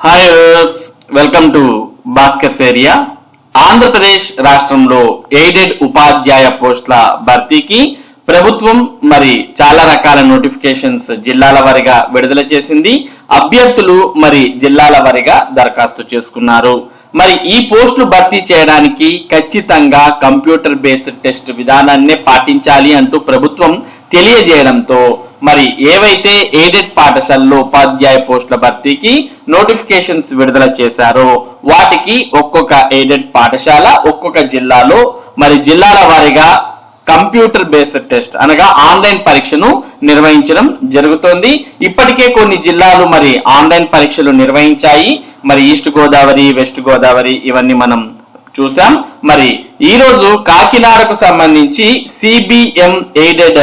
Hi welcome to Bhaskar's area Andhra Pradesh రాష్ట్రంలో aided ఉపాధ్యాయ పోస్టుల భర్తీకి ప్రభుత్వం మరి చాలా రకాల నోటిఫికేషన్స్ జిల్లాల వారిగా విడుదల చేసింది. అభ్యర్థులు మరి జిల్లాల వారిగా దరఖాస్తు చేసుకున్నారు. మరి ఈ పోస్టులు భర్తీ చేయడానికి ఖచ్చితంగా కంప్యూటర్ బేస్డ్ టెస్ట్ విధానాన్నే పాటించాలి అంటూ ప్రభుత్వం తెలియజేయడంతో మరి ఏవైతే ఎయిడెడ్ పాఠశాలలో ఉపాధ్యాయ పోస్టుల భర్తీకి నోటిఫికేషన్స్ విడుదల చేశారో వాటికి ఒక్కొక్క ఎయిడెడ్ పాఠశాల ఒక్కొక్క జిల్లాలో మరి జిల్లాల వారీగా కంప్యూటర్ బేస్డ్ టెస్ట్ అనగా ఆన్లైన్ పరీక్షను నిర్వహించడం జరుగుతోంది. ఇప్పటికే కొన్ని జిల్లాలు మరి ఆన్లైన్ పరీక్షలు నిర్వహించాయి. మరి ఈస్ట్ గోదావరి వెస్ట్ గోదావరి ఇవన్నీ మనం చూసాం మరి ఈ రోజు కాకినాడకు సంబంధించి సిబిఎం ఎయిడెడ్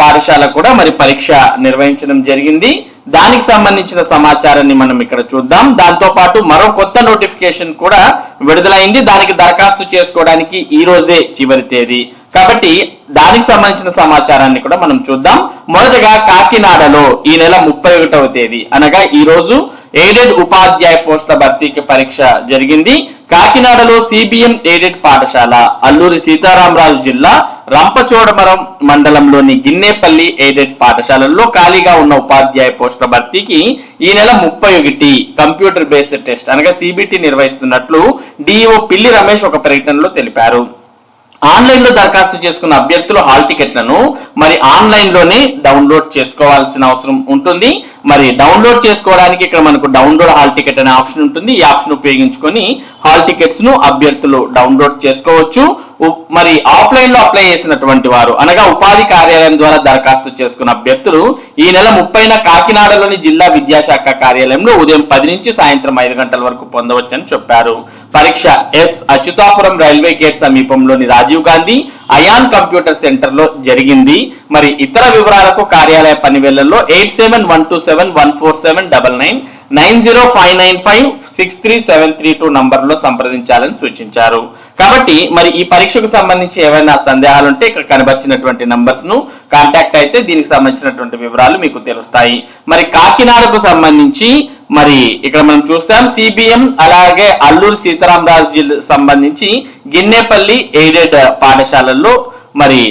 పాఠశాల కూడా మరి పరీక్ష నిర్వహించడం జరిగింది. దానికి సంబంధించిన సమాచారాన్ని మనం ఇక్కడ చూద్దాం. దాంతో పాటు మరో కొత్త నోటిఫికేషన్ కూడా విడుదలైంది. దానికి దరఖాస్తు చేసుకోవడానికి ఈ రోజే చివరి తేదీ. కాబట్టి దానికి సంబంధించిన సమాచారాన్ని కూడా మనం చూద్దాం. మొదటగా కాకినాడలో ఈ నెల ముప్పై ఒకటవ తేదీ అనగా ఈ రోజు ఎయిడెడ్ ఉపాధ్యాయ పోస్టుల భర్తీకి పరీక్ష జరిగింది. కాకినాడలో సిబిఎం ఎయిడెడ్ పాఠశాల అల్లూరి సీతారామరాజు జిల్లా రంపచోడవరం మండలంలోని గిన్నేపల్లి ఎయిడెడ్ పాఠశాలల్లో ఖాళీగా ఉన్న ఉపాధ్యాయ పోస్టుల భర్తీకి ఈ నెల ముప్పై ఒకటి కంప్యూటర్ బేస్డ్ టెస్ట్ అనగా సిబిటి నిర్వహిస్తున్నట్లు డిఈఓ పిల్లి రమేష్ ఒక ప్రకటనలో తెలిపారు. ఆన్లైన్లో దరఖాస్తు చేసుకున్న అభ్యర్థులు హాల్ టికెట్లను మరి ఆన్లైన్లోనే డౌన్లోడ్ చేసుకోవాల్సిన అవసరం ఉంటుంది. మరి డౌన్లోడ్ చేసుకోవడానికి ఇక్కడ మనకు డౌన్లోడ్ హాల్ టికెట్ అనే ఆప్షన్ ఉంటుంది. ఈ ఆప్షన్ ఉపయోగించుకొని హాల్ టికెట్స్ను అభ్యర్థులు డౌన్లోడ్ చేసుకోవచ్చు. మరి ఆఫ్లైన్లో అప్లై చేసినటువంటి వారు అనగా ఉపాధి కార్యాలయం ద్వారా దరఖాస్తు చేసుకున్న అభ్యర్థులు ఈ నెల ముప్పైన కాకినాడలోని జిల్లా విద్యాశాఖ కార్యాలయంలో ఉదయం పది నుంచి సాయంత్రం ఐదు గంటల వరకు పొందవచ్చని చెప్పారు. పరీక్ష ఎస్ అచ్యుతాపురం రైల్వే గేట్ సమీపంలోని రాజీవ్ గాంధీ అయాన్ కంప్యూటర్ సెంటర్లో జరిగింది. మరి ఇతర వివరాలకు కార్యాలయ పనివేళ్ళలో eight seven one two seven one four seven double nine nine zero five nine five six three seven three two నంబర్లో సంప్రదించాలని సూచించారు. కాబట్టి మరి ఈ పరీక్షకు సంబంధించి ఏమైనా సందేహాలు ఉంటే ఇక్కడ కనబర్చినటువంటి నంబర్స్ను కాంటాక్ట్ అయితే దీనికి సంబంధించినటువంటి వివరాలు మీకు తెలుస్తాయి. మరి కాకినాడకు సంబంధించి మరి ఇక్కడ మనం చూస్తాం సిబిఎం అలాగే అల్లూరు సీతారామరాజు జిల్లా సంబంధించి గిన్నెపల్లి ఎయిడెడ్ పాఠశాలల్లో మరి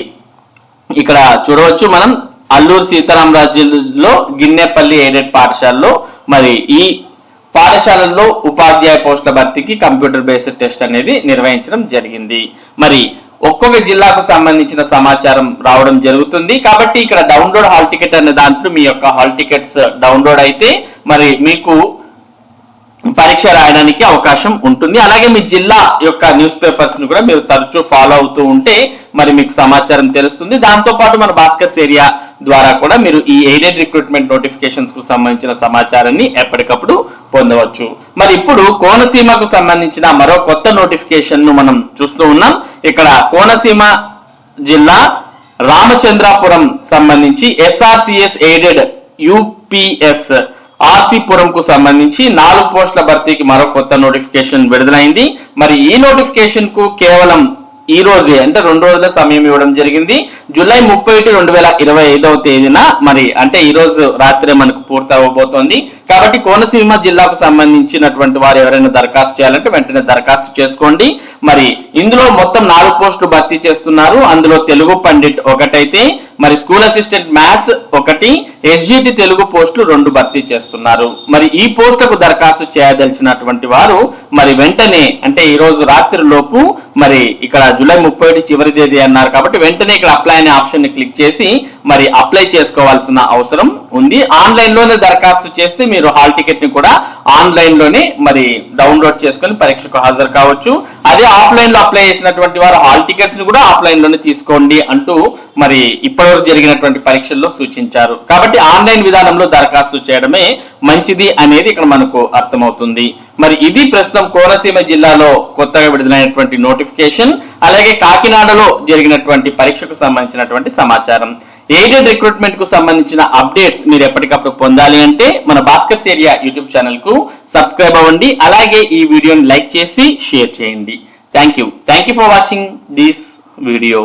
ఇక్కడ చూడవచ్చు మనం అల్లూరు సీతారామరాజు జిల్లాలో గిన్నెపల్లి ఎయిడెడ్ పాఠశాలలో మరి ఈ పాఠశాలల్లో ఉపాధ్యాయ పోస్టుల భర్తీకి కంప్యూటర్ బేస్డ్ టెస్ట్ అనేది నిర్వహించడం జరిగింది. మరి ఒక్కొక్క జిల్లాకు సంబంధించిన సమాచారం రావడం జరుగుతుంది. కాబట్టి ఇక్కడ డౌన్లోడ్ హాల్ టికెట్ అనే దాంట్లో మీ యొక్క హాల్ టికెట్స్ డౌన్లోడ్ అయితే మరి మీకు పరీక్ష రాయడానికి అవకాశం ఉంటుంది. అలాగే మీ జిల్లా యొక్క న్యూస్ పేపర్స్ను కూడా మీరు తరచూ ఫాలో అవుతూ ఉంటే మరి మీకు సమాచారం తెలుస్తుంది. దాంతో పాటు మన భాస్కర్స్ ఏరియా ద్వారా కూడా మీరు ఈ ఎయిడెడ్ రిక్రూట్మెంట్ నోటిఫికేషన్స్కు సంబంధించిన సమాచారాన్ని ఎప్పటికప్పుడు పొందవచ్చు. మరి ఇప్పుడు కోనసీమకు సంబంధించిన మరో కొత్త నోటిఫికేషన్ను మనం చూస్తూ ఉన్నాం. ఇక్కడ కోనసీమ జిల్లా రామచంద్రాపురం సంబంధించి ఎస్ఆర్సిఎస్ ఎయిడెడ్ యూపీఎస్ ఆర్సీపురం కు సంబంధించి నాలుగు పోస్టుల భర్తీకి మరో కొత్త నోటిఫికేషన్ విడుదలైంది. మరి ఈ నోటిఫికేషన్కు కేవలం ఈ రోజే అంటే రెండు రోజుల సమయం ఇవ్వడం జరిగింది. జూలై ముప్పై ఒకటి రెండు వేల ఇరవై ఐదవ తేదీన మరి అంటే ఈ రోజు రాత్రి మనకు పూర్తి అవ్వబోతోంది. కాబట్టి కోనసీమ జిల్లాకు సంబంధించినటువంటి వారు ఎవరైనా దరఖాస్తు చేయాలంటే వెంటనే దరఖాస్తు చేసుకోండి. మరి ఇందులో మొత్తం నాలుగు పోస్టులు భర్తీ చేస్తున్నారు. అందులో తెలుగు పండిట్ ఒకటైతే మరి స్కూల్ అసిస్టెంట్ మ్యాథ్స్ ఒకటి ఎస్జిటి తెలుగు పోస్టులు రెండు భర్తీ చేస్తున్నారు. మరి ఈ పోస్టులకు దరఖాస్తు చేయదలిచినటువంటి వారు మరి వెంటనే అంటే ఈ రోజు రాత్రి లోపు మరి ఇక్కడ జూలై ముప్పై ఒకటి చివరి తేదీ అన్నారు కాబట్టి వెంటనే ఇక్కడ అప్లై అనే ఆప్షన్ని క్లిక్ చేసి మరి అప్లై చేసుకోవాల్సిన అవసరం ఉంది. ఆన్లైన్లోనే దరఖాస్తు చేస్తే మీరు హాల్ టికెట్ని కూడా ఆన్లైన్లోనే మరి డౌన్లోడ్ చేసుకొని పరీక్షకు హాజరు కావచ్చు. అదే ఆఫ్లైన్లో అప్లై చేసినటువంటి వారు హాల్ టికెట్స్ని కూడా ఆఫ్లైన్లోనే తీసుకోండి అంటూ మరి ఇప్పటివరకు జరిగినటువంటి పరీక్షల్లో సూచించారు. కాబట్టి ఆన్లైన్ విధానంలో దరఖాస్తు చేయడమే మంచిది అనేది ఇక్కడ మనకు అర్థమవుతుంది. మరి ఇది ప్రస్తుతం కోనసీమ జిల్లాలో కొత్తగా విడుదలైనటువంటి నోటిఫికేషన్ అలాగే కాకినాడలో జరిగినటువంటి పరీక్షకు సంబంధించినటువంటి సమాచారం. ఎయిడెడ్ రిక్రూట్మెంట్కు సంబంధించిన అప్డేట్స్ మీరు ఎప్పటికప్పుడు పొందాలి అంటే మన భాస్కర్స్ ఏరియా యూట్యూబ్ ఛానల్కు సబ్స్క్రైబ్ అవ్వండి. అలాగే ఈ వీడియోని లైక్ చేసి షేర్ చేయండి. Thank you thank you for watching this video